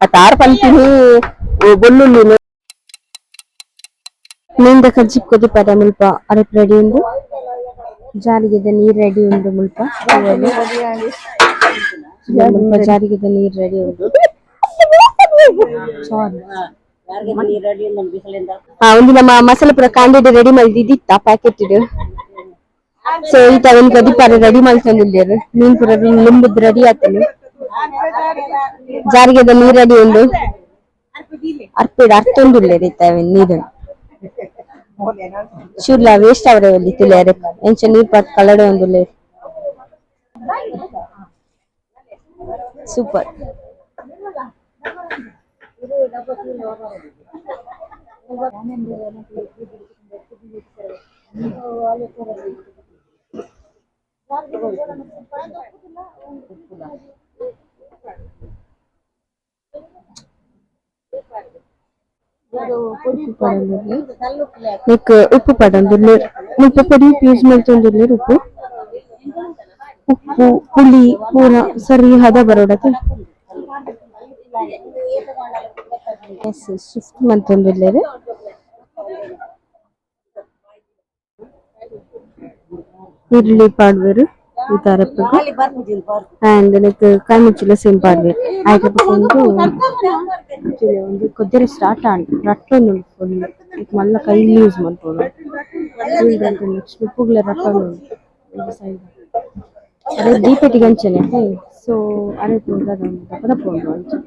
ತಾರ್ ಪಂಪಿನಿ ಬೊಲ್ಲುಳ್ಳಿನು ನಿಂದ ಕಜ್ಜಿ ಕೊದಿ ಪದ ಮುಲ್ಪ. ಅರೆಪ್ ರೆಡಿ ಉಂಡು. ಜಾರಿಗೆದ ನೀರ್ ರೆಡಿ ಉಂಡು ಮುಲ್ಪ. ಮುಲ್ಪ ಜಾರಿಗೆದ ನೀರ್ ರೆಡಿ ಸಾರಿ ಆ ಒಂದು ನಮ್ಮ ಮಸಾಲೆ ಪೂರ ಕಾಂಡೆಡ್ ರೆಡಿ ಮಾಡಿದಿತ್ತ ಪ್ಯಾಕೆಟ್ ಇಡು ಸೊ ಈತ ಒಂದು ಕದಿಪಾರ ರೆಡಿ ಮಲ್ತಂದಿಲ್ಲೇರು ಮೀನ್ ಪೂರ ಲುಂಬುದ್ ರೆಡಿ ಆತನು. ಜಾರಿಗೆದ ನೀರಡಿ ಒಂದು. ಅರ್ಪಿಡ್ ಅರ್ತೊಂದುಲ್ಲೇರು ಇತ್ತ ನೀರು. ಶೂರ್ಲ ವೇಸ್ಟ್ ಅವರೇ ಒಲ್ಲಿ ತಿಳಿಯಾರೆ. ಎಂಚ ನೀರ್ ಪಾತ್ ಕಲಡೆ ಒಂದುಲ್ಲೆ ಸೂಪರ್. నీకు ఉప్పు పడందుల్లు ఉప్పు పొడి యూజ్ ಮಾಡ್ತಂದುಲ್ಲೆ ಉಪ್ಪು ಉಪ್ಪು ಹುಳಿ ಪೂರ ಸರಿ ಹದ ಬರೋಡತ್ತೆ ಎಸ್ ಶಿಫ್ಟ್ ಮಾಡ್ತಂದುಲ್ಲೇರು ಈರುಳ್ಳಿ ಪಾಡ್ವೇರು ಈ ತರ ಅಂಡ್ ನೆಕ್ ಕಾಯಿ ಮುಚ್ಚಲ ಸೇಮ್ ಪಾಡ್ವೇರು ಆಯ್ಕೆ ಒಂದು ಆಕ್ಚುಲಿ ಒಂದು ಕೊದ್ದಿರ ಸ್ಟಾರ್ಟ್ ಆಂಡ್ ರಟ್ಟೊಂದು ಫುಲ್ ಮಲ್ಲ ಕೈಲಿ ಯೂಸ್ ಮಾಡ್ಬೋದು ನೆಕ್ಸ್ಟ್ ಉಪ್ಪುಗ್ಲೆ ರಟ್ಟೊಂದು ಸೈಡ್ ಅದೇ ದೀಪೆಟ್ಟಿಗೆ ಅಂಚನೆ ಸೊ ಅದೇ ದಪ್ಪ ದಪ್ಪ ಉಂಟು ಅಂಚೆ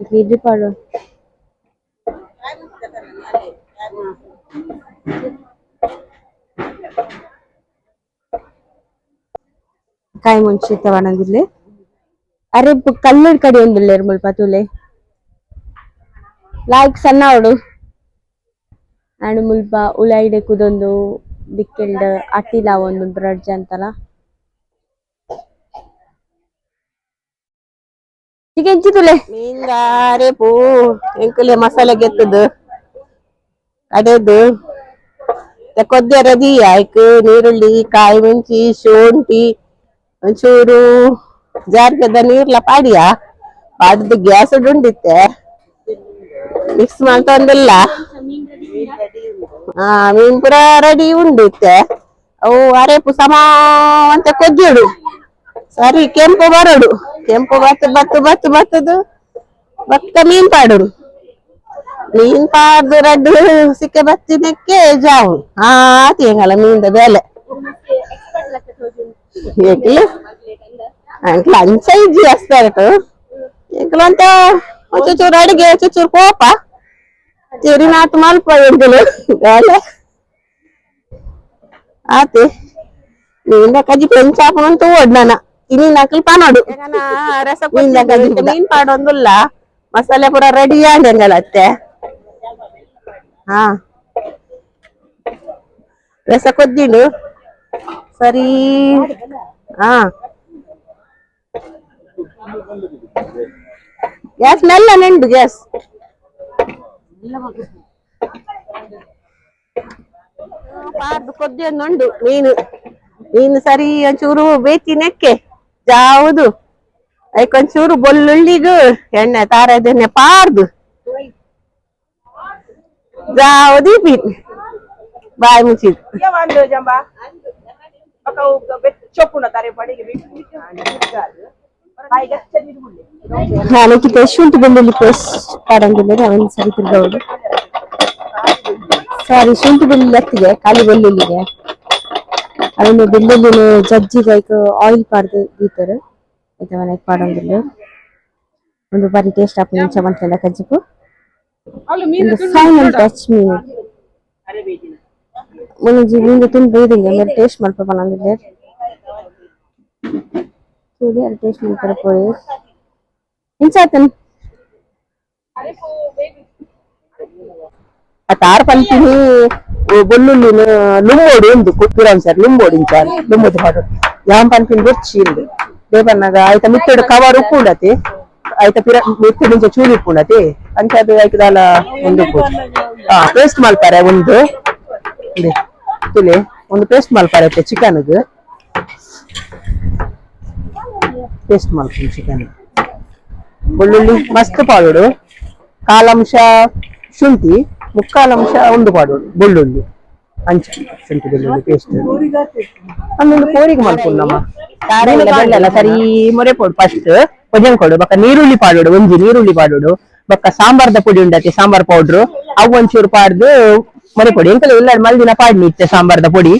ಅಂಚೆ ಇಡ್ಲಿ ಪಾಡು ಕಾಯಿ ಮುಂಚೆ ತಗೊಂಡಿಲ್ಲ ಅರೆ ಕಲ್ಲಡ್ ಕಡಿ ಒಂದಿಲ್ಲ ಮುಲ್ಪ ತುಲೆ ಲಾಯ್ಕ್ ಸಣ್ಣ ಅವಳು ಅಂಡ್ ಮುಲ್ಪ ಉಳಾಯಿಡೆ ಕುದೊಂದು ದಿಕ್ಕೆಲ್ಡ್ ಅಟ್ಟಿಲ ಒಂದು ಬ್ರಡ್ಜ್ ಅಂತಲ್ಲ ಎಂಚಿ ತುಲೆ? ಪೂ ಎಂಕುಲೆ ಮಸಾಲೆ ಗೆತ್ತದು. ಕಡೆದು ಕೊದ್ದೆ ರದಿ ಆಯ್ಕು, ನೀರುಳ್ಳಿ, ಕಾಯಿ ಮುಂಚಿ, ಶುಂಠಿ. ಒಂಚೂರು ಜಾರ್ಗದ ನೀರ್ಲ ಪಾಡಿಯ ಪಾಡ್ದು ಗ್ಯಾಸ್ ಉಂಡಿತ್ತೆ. ಮಿಕ್ಸ್ ಮಾಡ್ತಂದಿಲ್ಲ ಹಾ ಮೀನ್ ಪುರ ರೆಡಿ ಉಂಡಿತ್ತೆ. ಅವು ಅರೆಪು ಅಂತ ಕೊದ್ದಿಡು ಸರಿ, ಕೆಂಪು ಬರಡು. ಕೆಂಪು ಬತ್ತು ಬತ್ತು ಬತ್ತು, ಬತ್ತದು. ಬತ್ತ ಮೀನ್ ಪಾಡುಡು. ಮೀನ್ ಪಾಡ್ದು ರಡ್ಡು ಸಿಕ್ಕ ಬತ್ತಿನಕ್ಕೆ ಜಾವು. ಹಾ ತಿಂಗಲ ಮೀನ್ದ ಬೆಲೆ. ಏಕ್ಲ ಅಂಕ್ಲ ಅಂಚ ಇಜ್ಜಿ ಅಸ್ತಾರಟು ಏಕ್ಲ ಅಂತ ಚೂಚೂರು ಅಡಿಗೆ ಚೂಚೂರು ಕೋಪ ತಿರಿ ನಾತು ಮಲ್ಪ ಎಂದಲು ಬೇಲೆ ಆತೆ ನೀಂದ ಕಜಿ ಪೆಂಚಾಪನಂತೂ ಒಡ್ನನ ಇನಿ ನಕಲ್ ಪಾನೋಡು ರಸ ಮೀನ್ ಪಾಡೊಂದುಲ್ಲ ಮಸಾಲೆ ಪೂರ ರೆಡಿ ಆಂಡೆಂಗಳತ್ತೆ ಹಾ ರಸ ಕೊದ್ದಿಡು ಸರಿ ಹಾ ಗ್ಯಾಸ್ ಮೆಲ್ಲ ನೆಂಡು ಗ್ಯಾಸ್ ಪಾರ್ದು ಕೊದ್ದಿ ಒಂದುಂಡು ಮೀನು ಮೀನು ಸರಿ ಒಂಚೂರು ಬೇತಿ ನೆಕ್ಕೆ ಜಾವುದು ಅದಕ್ಕೊಂಚೂರು ಬೊಳ್ಳುಳ್ಳಿಗೂ ಎಣ್ಣೆ ತಾರದೆಣ್ಣೆ ಪಾರ್ದು ಜಾವುದು ಮೀನು ಬಾಯಿ ಮುಚ್ಚಿದು ನನಗೆ ಶುಂಠಿ ಬೆಳ್ಳುಳ್ಳಿ ಪೇಸ್ಟ್ ಪಾಡಂಗಿಲ್ಲ ಅವನು ಸರಿ ತಿರ್ಗೌದು ಸಾರಿ ಶುಂಠಿ ಬೆಳ್ಳುಳ್ಳಿ ಹತ್ತಿಗೆ ಖಾಲಿ ಬೆಳ್ಳುಳ್ಳಿಗೆ ಅವನು ಬೆಳ್ಳುಳ್ಳಿನ ಜಜ್ಜಿ ಲೈಕ್ ಆಯಿಲ್ ಪಾಡ್ದು ದೀತಾರೆ ಆಯ್ತಾ ಮನೆಗೆ ಪಾಡಂಗಿಲ್ಲ ಒಂದು ಬಾರಿ ಟೇಸ್ಟ್ ಹಾಕಿ ಮುಂಚೆ ಮಾಡ್ತೇನೆ ಕಜ್ಜಿಪು ಒಂದು ಫೈನಲ್ ಟಚ್ ಮೀನು ಮುನಿಜಿ ನಿಂಗೆ ತಿಂದು ಬೈದಿಂಗೆ ಮೇಲೆ ಟೇಸ್ಟ್ ಮಾಡ್ಪ ಬಂದಿದ್ದೆ చూడు అది టేస్ట్ ಮಾಡ್ತಾರೆ పోయి ఇంచాతన్ ಆ ತಾರ್ ಪಂಪಿನಿ ಬೊಲ್ಲುಳ್ಳಿನ ಲುಂಬೋಡು ಒಂದು ಕುಪ್ಪಿರಂ ಸರ್ ಲುಂಬೋಡು ಇಂಚಾರ್ ಲುಂಬೋದು ಪಾಡು ಯಾಮ್ ಪಂಪಿನ ಬೊಚ್ಚಿ ಇಂದು ದೇವನ್ನಾಗ ಆಯ್ತ ಮಿತ್ತಡು ಕವರ್ ಉಪ್ಪುಂಡತಿ ಆಯ್ತ ಪಿರ ಮಿತ್ತಡು ಇಂಚ ಚೂರಿ ಉಪ್ಪುಂಡತಿ ಅಂಚದು ಆಯ್ತದಲ್ಲ ಒಂದು ಹಾ ಪೇಸ್ಟ್ ಮಲ್ಪಾರೆ ಒಂದು ಇದೆ ತುಲೆ ಒಂದು ಪೇಸ್ಟ್ ಮಲ್ಪಾರೆ ಚಿಕನ್ಗೆ ಪೇಸ್ಟ್ ಮಾಡ್ತೀನಿ ಚಿಕನ್ ಬೆಳ್ಳುಳ್ಳಿ ಮಸ್ತ್ ಪಾಡೋಡು ಕಾಲಂಶ ಶುಂಠಿ ಮುಕ್ಕಾಲಂಶ ಒಂದು ಪಾಡೋಡು ಬೆಳ್ಳುಳ್ಳಿ. ಅಂಚ ಶುಂಠಿ ಬೆಳ್ಳುಳ್ಳಿ ಪೇಸ್ಟ್ ಆಮೇಲೆ ಕೋರಿಗೆ ಮಾಡ್ಕೊಂಡಮ್ಮ ಸರಿ ಮೊರೆ ಪೋಡು ಫಸ್ಟ್ ಒಜನ್ ಕೊಡು ಬಕ್ಕ ನೀರುಳ್ಳಿ ಪಾಡೋಡು ಒಂಜಿ ನೀರುಳ್ಳಿ ಪಾಡೋಡು ಬಕ್ಕ ಸಾಂಬಾರ್ದ ಪುಡಿ ಉಂಡತಿ ಸಾಂಬಾರ್ ಪೌಡ್ರು ಅವು ಒಂಚೂರು ಪಾಡ್ದು ಮೊರೆ ಪೊಡಿ ಎಂಕಲ್ಲ ಇಲ್ಲ ಮಲ್ದಿನ ಪಾಡ್ನಿ ಇತ್ತೆ ಸಾಂಬಾರ್ದ ಪೊಡಿ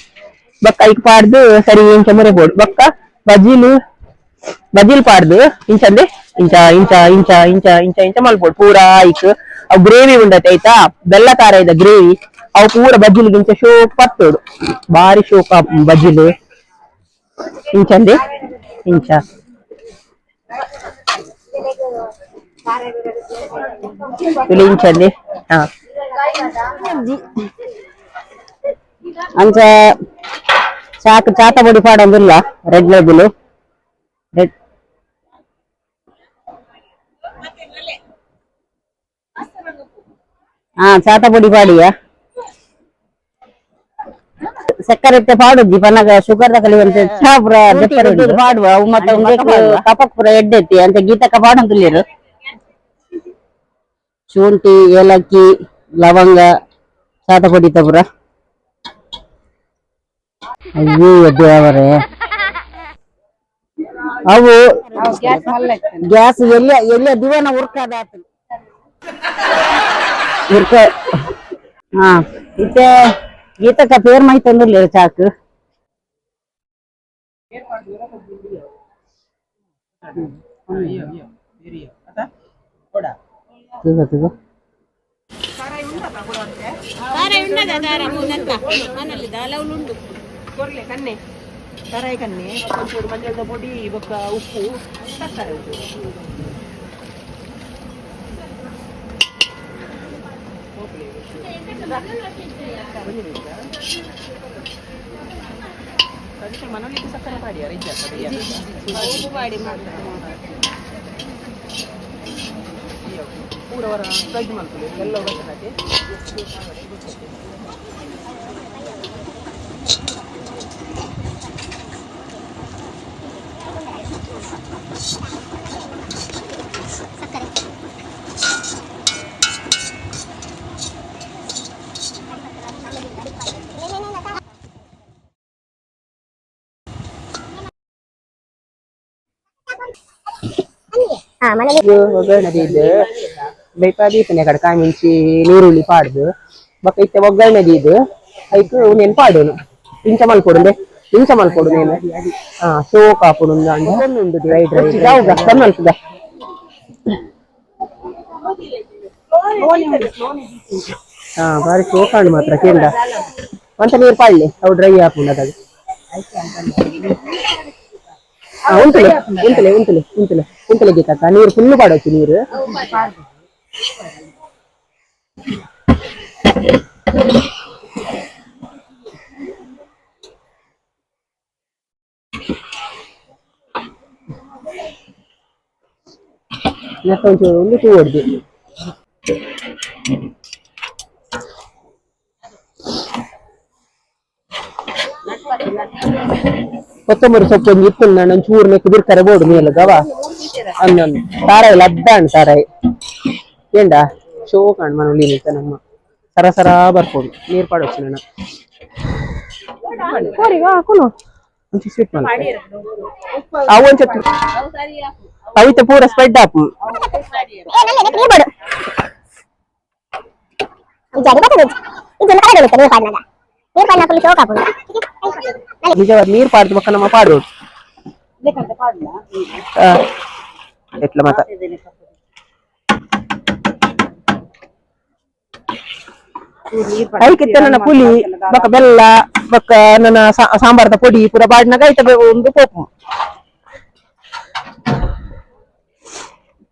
ಬಕ್ಕ ಈಗ ಪಾಡ್ದು ಸರಿ ಇಂಚ ಮೊರೆ ಪೋಡು ಬಕ್ಕ ಬಜೀಲು ಬಜಿಲ್ ಪಾಡ್ದು ಇಂಚಂದೆ ಇಂಚ ಇಂಚ ಇಂಚ ಇಂಚ ಇಂಚ ಇಂಚ ಮಲ್ಪೋಡು ಪೂರಾ ಐಕ್ ಅವು ಗ್ರೇವಿ ಉಂಡತೆ ಆಯ್ತಾ ಬೆಲ್ಲ ಕಾರ ಇದ್ದ ಗ್ರೇವಿ ಅವು ಪೂರ ಬಜಿಲ್ಗೆ ಇಂಚ ಶೋಕ್ ಪತ್ತೋಡು ಬಾರಿ ಶೋಕ ಬಜಿಲು ಇಂಚಂದೆ ಇಂಚ ತುಳಿ ಇಂಚಂದೆ ಹಾ ಅಂಚ చాకు చాతబడి పాడందుల్లా రెడ్ లేబుల్ రెడ్ చాతబడి పాడియా చక్కెర ಎತ್ತೆ ಪಾಡುಜ್ಜಿ ಪನ್ನಗ ಶುಗರ್ ತಕಲಿ ಅಂತ ಚಾ ಪುರ ದೆಪ್ಪರೆ ಪಾಡುವ ಅವು ಮತ್ತೆ ಕಪಕ್ ಪುರ ಎಡ್ಡೆತ್ತಿ ಅಂತ ಗೀತಕ್ಕ ಪಾಡಂತುಲ್ಲೇರು ಶುಂಠಿ ಏಲಕ್ಕಿ ಲವಂಗ ಚಾತಪೊಡಿ ತಪುರ ಅಯ್ಯೋ ದೇವರೇ ಅವು ಗ್ಯಾಸ್ ಎಲ್ಲ ಎಲ್ಲ ದಿವನ ಉರ್ಕದ ಉರ್ಕ ಹಾ ಇತ್ತೆ ಗೀತಕ್ಕ ಪೇರ್ ಮೈ ತಂದಿರ್ಲಿ ಚಾಕು ತಿಗ ತಿಗ ಕೊರ್ಲೆ ಕನ್ನೆ ಸರಾಯಿ ಕನ್ನೆ ಒಂಚೂರು ಮಂಜಳದ ಪುಡಿ ಬೊಕ್ಕ ಉಪ್ಪು ಸಕ್ಕರೆ ಉಂಟು ಅದಕ್ಕೆ ಮನೇಲಿ ಸಕ್ಕರೆ ಮಾಡಿ ಉಪ್ಪು ಮಾಡಿ ಪೂರವರ ಫ್ರೈ ಮಾಡ್ಕೊಳ್ಳಿ ಎಲ್ಲ ಹಾಕಿ. ಮನೆಗೆ ಒಗ್ಗರಣೆ ಇದು ಬೇಕಾದಿ ಪನೆ ಕಡೆ ಕಾಯಿ ಮಿಂಚಿ ನೀರುಳ್ಳಿ ಪಾಡ್ದು ಬಕ್ಕ ಇತ್ತೆ ಒಗ್ಗರಣೆ ಇದು ಐಕು ನೆನ್ ಪಾಡೋನು ಇಂಚ ಮಲ್ಕೊಡು ಇಂಚ ಮಲ್ಕೊಡು ನೇನು ಹಾ ಸೋಕ್ ಹಾಕೊಡು ಒಂದು ಉಂಡು ರೈಟ್ ರೈಟ್ ಯಾವಾಗ ತನ್ನಲ್ಪದ ಹಾ ಬಾರಿ ಸೋಕಾಂಡು ಮಾತ್ರ ಕೇಂದ್ರ ಅಂತ ನೀರು ಪಾಡ್ಲಿ ಅವು ಡ್ರೈ ಹಾಕೊಂಡು ಅದಾಗ ಆ, ಉಂಟುಲೆ ಉಂಟುಲೆ ಉಂಟುಲೆ ಉಂಟುಲೆ ಉಂಟುಲೆ ಗೀತಕ್ಕ ನೀರು ಫುಲ್ ಪಾಡೋಚು ನೀರು ನೆತ್ತ ಒಂಚೂರು ಒಂದು ಟೂ ಹೊಡ್ದು ಕೊತ್ತಂಬರಿ ಸೊಪ್ಪು ಒಂದು ಇತ್ತು ನಾನು ಚೂರು ನೆಕ್ಕು ಬಿಡ್ತಾರೆ ಬೋಡು ಮೇಲೆ ಗವ ಅನ್ನೊಂದು ತಾರಾಯಿ ಲದ್ದಾಣ್ ತಾರಾಯಿ ಏಂಡ ಶೋ ಕಾಣ್ ಮನೋಲಿ ನಿಂತ ನಮ್ಮ ಸರ ಸರ ಬರ್ಬೋದು ನೀರ್ ಪಾಡೋಚು ನಾನು ಕೋರಿಗ ಹಾಕೋನು ಒಂಚೂರು ಸ್ವೀಟ್ ಮಾಡಿ ಅವು ಒಂಚೂರು ಅವಿತ ಪೂರ ಸ್ಪ್ರೆಡ್ ಹಾಕು నిజవాడు నీరు పాడుతు పక్కన మా పాడు ఎట్లా మాత ಐಕಿತ್ತ ನನ್ನ ಪುಲಿ ಬಕ್ಕ ಬೆಲ್ಲ ಬಕ್ಕ ನನ್ನ ಸಾಂಬಾರ್ದ ಪೊಡಿ ಪೂರ ಬಾಡಿನಾಗ ಐತ ಒಂದು ಪೋಪು.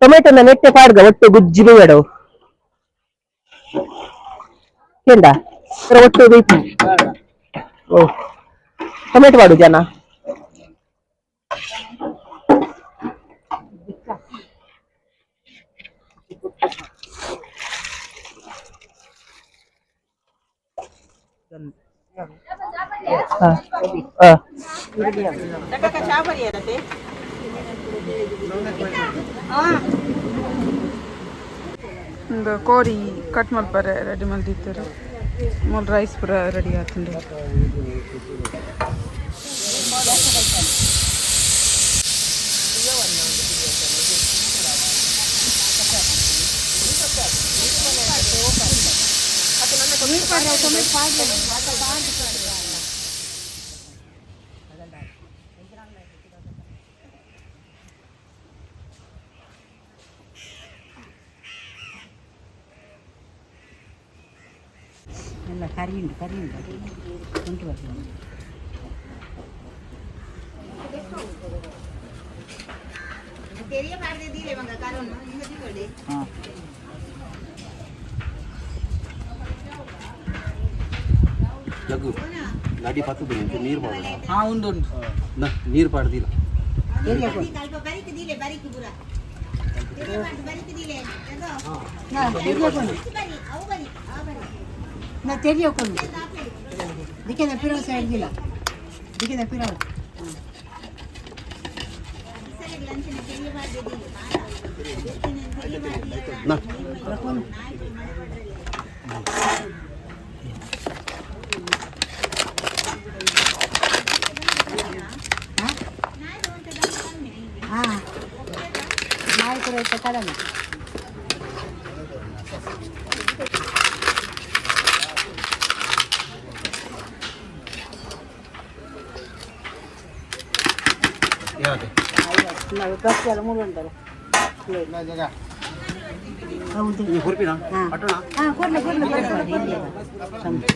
ಟೊಮೆಟೊನ ನೆಟ್ಟೆ ಪಾಡ್ಗ ಒಟ್ಟು ಗುಜ್ಜಿ ಬೇಡ ಕೇಂದ ಒಟ್ಟು ಬೇಯ್ಪು ಓ ಟೊಮೆಟೊ ಮಾಡು ಜನ. ಹ, ಹ. ಚಾಬರಿ ಏನತ್ತೆ ಒಂದು ಕೋರಿ ಕಟ್ ಮಲ್ಪರೆ ರೆಡಿ ಮಲ್ದಿದ್ದರು ಮೂಲ ರೈಸ್ ಪೂರ ರೆಡಿ ಆತುಂಡು ಎಲ್ಲ ಕರಿ ಉಂಟು ಕರಿ ಉಂಟು ಉಂಟು ಬರ್ತದೆ ಜಗ್ಗು ಗಾಡಿ ಪತ್ತು ಬಿಡಿ ನೀರು ಪಾಡ ಹಾಂ ಉಂಟು ಉಂಟು ನೀರು ಪಾಡ್ದಿಲ್ಲ ನಾ ತೆಗಿಯೋಕೊಂಡು ದಿಕ್ಕಿನ ಪಿರೋ ಹಿಡಿದಿಲ್ಲ ದಿಕ್ಕಿನ ಪಿರೋ ನಾ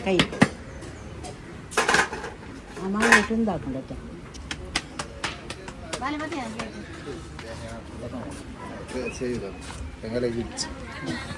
ಕೈ ಆ ಮಾವಿನ ತುಂಬ ಹಾಕೊಂಡತ್ತೆ మీకు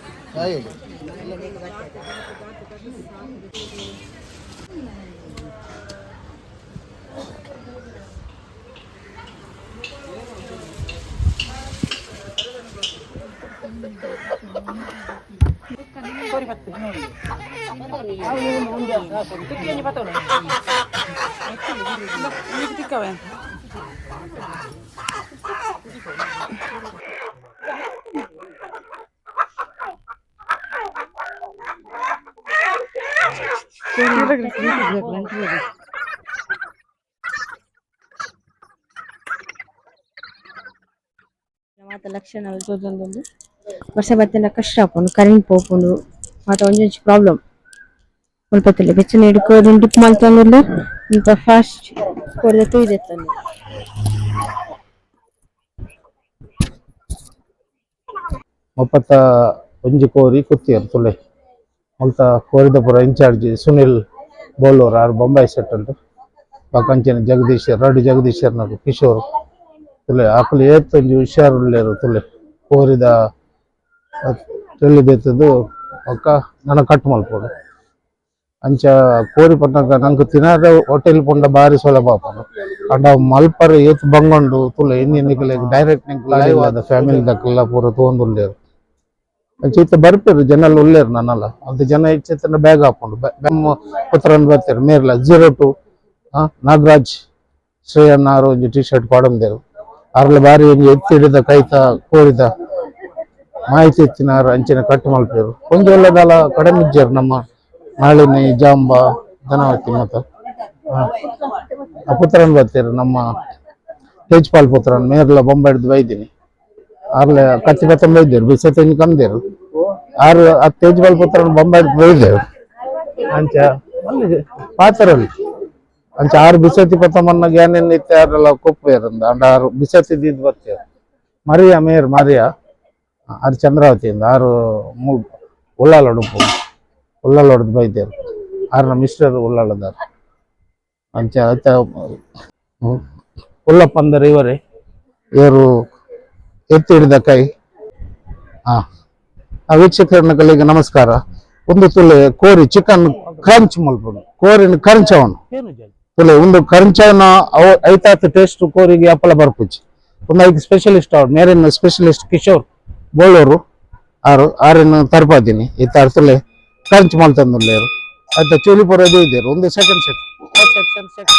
తిక్కవే ಮಾತ ಲಕ್ಷಣ ತೋಜೊಂದುಂಡು ವರ್ಷ ಬತ್ತಿನ ಕಷ್ಟ ಆಪುಂಡು ಕರೆಂಟ್ ಪೋಪುಂಡು ಮಾತ ಒಂಜೊಂಜಿ ಪ್ರಾಬ್ಲಮ್ ಮುಲ್ಪತ್ತಿಲ್ಲ ಬೆಚ್ಚನ ಹಿಡ್ಕೋರು ಡಿಪ್ ಮಲ್ತಂದುಲ್ಲ ಇಂತ ಫಾಸ್ಟ್ ಕೊಡ್ದೆ ತುಯ್ದೆತ್ತಂದು ಮುಪ್ಪತ್ತ ಒಂಜಿ ಕೋರಿ ಕುತ್ತಿಯರ್ ತುಲೆ ಮುಲ್ತ ಕೋರಿದ ಪುರ incharge Sunil ಬೋಲೂರ್ R Bombay settled ಪಕ್ಕಂಚಿನ Jagadish ರಡು ಜಗದೀಶರ್ನರು Kishore ತುಲೆ ಆಕಲು ಏತ್ ಒಂಜಿ ಹುಷಾರುಳ್ಳೇರು ತುಲೆ ಕೋರಿದ ತಿಳಿದೆತ್ತದು ಒಕ್ಕ ನನ್ನ ಕಟ್ ಮಲ್ಪೊಡು ಅಂಚ ಕೋರಿ ಪಟ್ಟಂಕ ನಂಗೆ ತಿನ್ನದ ಹೋಟೆಲ್ ಪುಂಡ ಬಾರಿ ಸುಲಭ ಆಪುಂಡು ಅಂಡ ಮಲ್ಪರ್ ಏತ್ ಬಂಗೊಂಡು ತುಲ ಇನ್ನಿನಿಕಲೆ ಡೈರೆಕ್ಟ್ ನಿಂಗೆ ಲೈವ್ ಆದ ಫ್ಯಾಮಿಲಿ ದಕ್ಕೆಲ್ಲ ಪೂರ ತೊಗೊಂದುಲ್ಲೇರು ಅಂಚ ಬರ್ಪೇರು ಜನ ಉಳ್ಳೇರು ನನ್ನಲ್ಲ. ಅಂತ ಜನ ಇಚ್ಛೆತನ ಬ್ಯಾಗ್ ಹಾಕೊಂಡು ಬೆಮ್ಮ ಪುತ್ರನ್ ಬರ್ತಾರೆ ಮೇರ್ಲ ಜೀರೋ ಟು ನಾಗರಾಜ್ ಶ್ರೇಯಣ್ಣ ಅವರು ಒಂದು ಟಿ ಶರ್ಟ್ ಕೊಡಂದೇರು ಅರ್ಲ ಬಾರಿ ಒಂದು ಎತ್ತಿ ಹಿಡಿದ ಕೈತ ಕೋರಿದ. ಮಾಹಿತಿ ಎತ್ತಿನಾರು ಅಂಚಿನ ಕಟ್ಟು ಮಲ್ಪೇರು ಒಂಜಿ ಒಳ್ಳೆದಲ್ಲ ಕಡಿಮೆ ಇಜ್ಜರು ನಮ್ಮ ನಾಳಿನಿ, ಜಾಂಬ, ಧನವತಿ ಮತ್ತು ಪುತ್ರನ್ ಬರ್ತೀರಿ ನಮ್ಮ ತೇಜ್ಪಾಲ್ ಪುತ್ರನ್. ಮೇರ್ಲ ಬೊಂಬಾಯ್ದು ಬೈದಿನಿ. ಆರ್ಲೆ ಕಚ್ಚಿ ಬತ್ತ ಬೈದೇರು ಬಿಸತಿನ ಕಂದೇರು ಆರು ಆ ತೇಜ್ಪಾಲ್ ಪುತ್ರನ್ ಬೊಂಬಾಯ್ದು ಬೈದೇರು ಅಂಚ ಪಾತರಲ್ಲಿ ಅಂಚ ಆರು ಬಿಸತಿ ಪತ್ತಮನ್ನ ಗ್ಯಾನೆನ್ ಇತ್ತೆ ಆರೆಲ್ಲ ಕೊಪ್ಪೇರಂದ ಅಂಡ ಆರು ಬಿಸತಿದ್ದು ಬರ್ತೀರ ಮರಿಯ ಮೇರ್, ಮರಿಯ. ಆರು ಚಂದ್ರಾವತಿಯಿಂದ ಆರು ಮೂ ಉಳ್ಳಾಲ ಉಡುಪು ಉಳ್ಳಾಲ ಹೊಡೆದು ಬೈದೇರು ಆರ್ನ ಮಿಸ್ಟರ್ ಉಳ್ಳಾಳದಾರ ಅಂಚ ಆತ ಹ್ಮ್. ಉಳ್ಳಪ್ಪಂದರ ಇವರೇ. ಇವರು ಎತ್ತಿ ಹಿಡಿದ ಕೈ. ಹಾ ಆ ವೀಕ್ಷಕರಗಳಿಗೆ ನಮಸ್ಕಾರ. ಒಂದು ತುಲೆ ಕೋರಿ ಚಿಕನ್ ಕ್ರಂಚ್ ಮಲ್ಪಡು ಕೋರಿನ ಕರಂಚವನು ತುಲೆ, ಒಂದು ಕರಂಚವನ ಅವ ಐತಾತ್ ಟೇಸ್ಟ್ ಕೋರಿಗೆ ಅಪ್ಪಲ ಬರ್ಪುಚ್ಚಿ ಒಂದು ಐದು ಸ್ಪೆಷಲಿಸ್ಟ್ ಅವ್ರು ಮೇರಿನ ಸ್ಪೆಷಲಿಸ್ಟ್ ಕಿಶೋರ್. ಬೋಳೂರು ಆರು ಆರಿನ ತರ್ಪಾತೀನಿ. ಈ ತರ್ತಲೆ ಖರ್ಚು ಮಲ್ತಂದುಲ್ಲೇರು ಅಂತ ಚೂಲಿಪುರ ಇದು ಇದ್ದೇರು. ಒಂದು ಸೆಕೆಂಡ್ ಸೆಕೆಂಡ್ ಸೆಕೆಂಡ್ ಸೆಕೆಂಡ್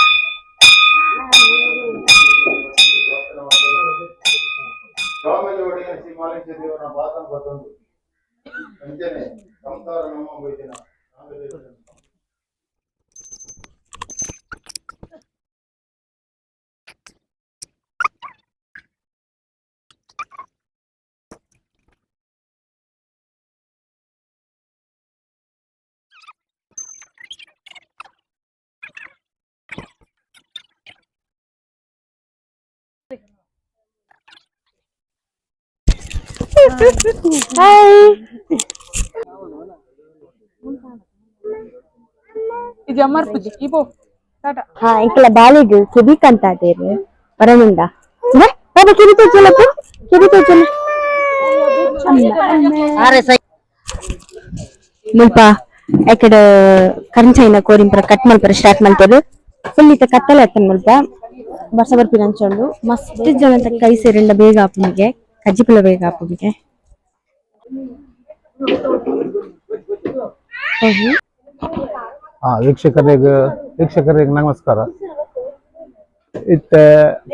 ಮನುಷ್ಯ ದೇವರ ಬಾಧನ ಬರ್ತಂದು ಅಂಚನೆ ಸಂಸಾರ ನಮ್ಮ ಹಾಯ್ ಇದು ಅಮ್ಮರ್ ಪೂಜೆ ಇಬೋ ಟಾಟಾ ಹಾ ಇಂಕಲ ಬಾಲಿಡು ಅಂತ ಅದೇರು ಬರಮುಂಡ ಬಾಬಾ ಕಿಬಿ ತೋಚಲಪ್ಪ ಕಿಬಿ ತೋಚಲ ಮುಲ್ಪ ಎಕಡ ಕರಂಚೈನ ಕೋರಿಂಪರ ಕಟ್ ಮಲ್ಪರ ಸ್ಟಾರ್ಟ್ ಮಲ್ಪರು ಫುಲ್ ಇತ್ತ ಕತ್ತಲೆ ಎತ್ತನ್ ಮುಲ್ಪ ಬರ್ಸ ಬರ್ಪಿನ ಅಂಚೊಂಡು ಮಸ್ತ್ ಜನ ಕೈ ಸೇರಿಂಡ ಬೇಗ ಆಪುನಿಗೆ ಆಪುನಿಗೆ ಹಾ, ವೀಕ್ಷಕರಿಗೆ ವೀಕ್ಷಕರಿಗೆ ನಮಸ್ಕಾರ. ಇತ್ತ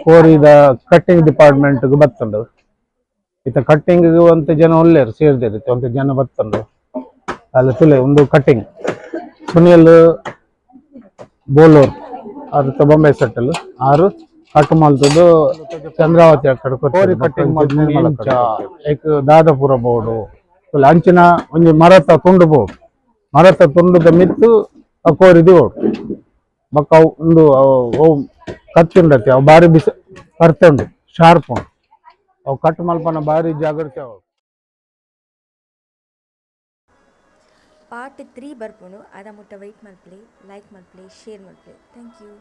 ಕೋರಿದ ಕಟ್ಟಿಂಗ್ ಡಿಪಾರ್ಟ್ಮೆಂಟ್ಗೆ ಬತ್ತುಂಡು. ಇತ್ತ ಕಟ್ಟಿಂಗ್ ಒಂತ ಜನ ಒಳ್ಳೆಯರು ಸೇರ್ದಿರುತ್ತೆ ಒಂತ ಜನ ಬತ್ತುಂಡು. ಅಲ್ಲಿ ತುಲೆ ಒಂದು ಕಟ್ಟಿಂಗ್ ಸುನಿಲ್ ಬೋಲೂರ್, ಆರು ಬೊಂಬೆ ಸೆಟ್ಟಲ್ ಆರು ಕಟ್ ಮಲ್ತದ್ದು ಚಂದ್ರಾವತಿ ಅಕ್ಕಡ ಕೋರಿ ಪಟ್ಟಿ ಏಕ್ ದಾದಪುರ ಬೋರ್ಡು. ತುಲೆ ಅಂಚಿನ ಒಂಜಿ ಮರತ ತುಂಡು ಬೋರ್ಡು. ಮರತ ತುಂಡುದ ಮಿತ್ತು ಕೋರಿದಿ ಓಡು ಬೊಕ್ಕ ಅವು ಒಂದು ಕತ್ತುಂಡತಿ ಅವು ಬಾರಿ ಬಿಸ ಕರ್ತುಂಡು ಶಾರ್ಪ್ ಉಂಡು ಅವು ಕಟ್ ಮಲ್ಪನ ಬಾರಿ ಜಾಗ್ರತೆ ಅವು. ಪಾರ್ಟ್ ತ್ರೀ ಬರ್ಪುನು ಅದ ಮುಟ್ಟ ವೆಯ್ಟ್ ಮಲ್ಪಲಿ ಲೈಕ್ ಮಲ್ಪಲಿ ಶೇರ್ ಮಲ್ಪಲಿ ಥ್ಯಾಂಕ್ ಯು